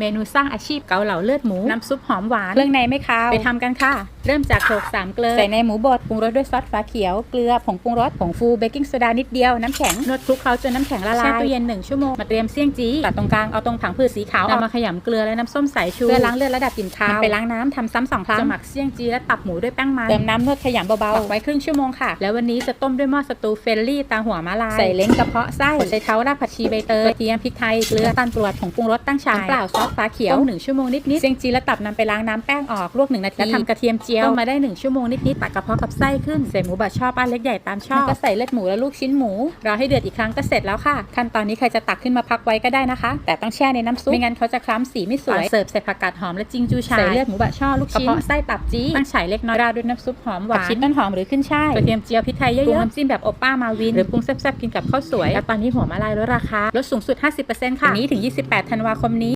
เมนูสร้างอาชีพเกาเหลาเลือดหมู น้ำซุปหอมหวาน เครื่องในไม่คาว ไปทำกันค่ะ เริ่มจากโขลกสามเกลือ ใส่ในหมูบด ปรุงรสด้วยซอสฟ้าเขียว เกลือ ผงปรุงรส ผงฟู เบกกิ้งโซดานิดเดียว น้ำแข็ง นวดคลุกเคล้าจนน้ำแข็งละลาย แช่ตู้เย็น1ชั่วโมง มาเตรียมเสี่ยงจี้ตัดตรงกลาง เอาตรงผังผืดสีขาว เอามาขยำเกลือและน้ำส้มสายชู เพื่อล้างเลือดและดับกลิ่นคาวนำไปล้างน้ำทำซ้ำสองครั้งจะหมักเสี่ยงจี้และตับหมูด้วยแป้งมัน เติมน้ำนวดขยำเบาๆหมักไว้ครึ่งชั่วโมงค่ะ แล้ววันนี้จะต้มด้วยหม้อสตูเฟรนลี่ตาหัวมะลายใส่เล้งกระเพาะไส้หัวไชเท้ารากผักชีใบเตยกระเทียมพริกไทยเกลือน้ำตาลกรวดผงปรุงรสตั้งฉายน้ำเปล่าซอสฟ้าเขียวต้มหนึ่งชั่วโมงนิดๆเสี่ยงจี้และตับนำไปล้างน้ำแป้งออกลวกหนึ่งนาทีแล้วทำกระเทียมเจียวต้มมาได้หนึ่งชั่วโมงนิดๆตักกระเพาะกับไส้ขึ้นใส่หมูบดชอบป้านเล็กใหญ่ตามชอบแล้วก็ใส่เลือดหมูและลูกชิ้นหมูรอให้เดือดอีกครั้งก็เสร็จแล้วค่ะ ขั้นตอนนี้ใครจะตักขึ้นมาพักไว้ก็ได้นะคะ แต่ต้องแช่ในน้ำซุปไม่งั้นเขาจะคล้ำสีไม่สวยเสิร์ฟใส่ผักกาดหอมและจิงจูชายใส่เลือดหมูบะช่อลูกชิ้นกระเพาะไส้ตับจี้ตั้งฉายเล็กน้อยราดด้วยน้ำซุปหอมหวานชิ้นต้นหอมหรือขึ้นช่ายกระเทียมเจียวพริกไทยเยอะๆปรุงน้ำจิ้มแบบโอป้ามาวินหรือปรุงแซ่บๆกินกับข้าวสวยแล้วตอนนี้หัวมะลายลดราคาลดสูงสุด 50%ค่ะวันนี้ถึง 28 ธันวาคมนี้